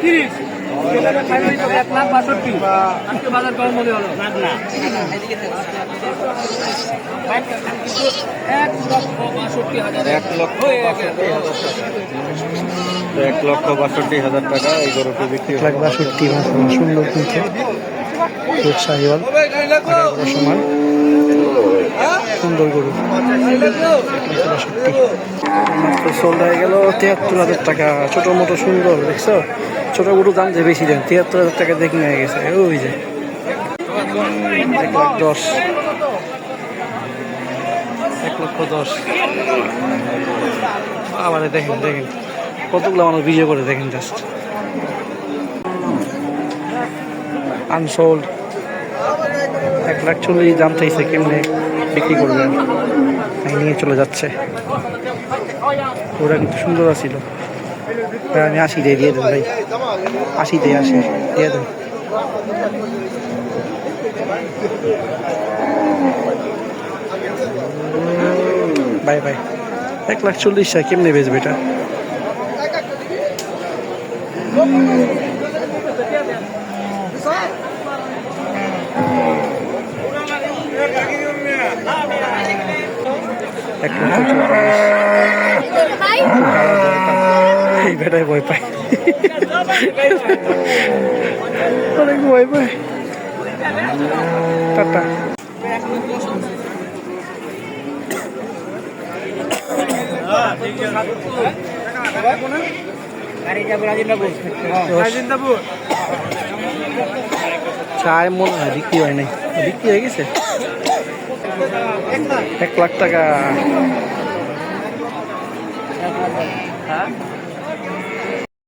তিরিশ এক লাখ বাষট্টি আজকে বাজার কম মনে হলো না এক লক্ষ বাষট্টি হাজার এক লক্ষ বাষট্টি হাজার টাকা এক লক্ষ বাষট্টি হাজার টাকা এই গরুটি বিক্রি এক লাখ বাষট্টি সুন্দর কিন্তু সমান। সুন্দর গরু। সোল্ড হয়ে গেল তিয়াত্তর হাজার টাকা। ছোট মোটো সুন্দর, দেখছ? ছোট গরু দাম যে বেশি দেন, তিয়াত্তর হাজার টাকা দেখে নিয়ে গেছে। ওই যে। এক লাখ দশ। এক লক্ষ দশ। আবার দেখেন দেখেন। কতগুলো মানুষ বিজয় করে দেখেন জাস্ট আনসোল্ড এক লাখ চল্লিশ দাম চাইছে কেমনে? বিক্রি করবেন তাই নিয়ে চলে যাচ্ছে। ওরা কিন্তু সুন্দর আছিল। আমি আশি দিয়ে দিয়ে দেন ভাই। আশি দিয়ে আসি দিয়ে দেন। Bye bye. এক লাখ চল্লিশ টাকা কেমনে বেচবে এটা? এক এই বেটায় ভয় পায়। অনেক ভয় পায়। টাটা। চায় মনে হয় বিক্রি হয় নাই? বিক্রি হয়ে গেছে? এক লাখ টাকা।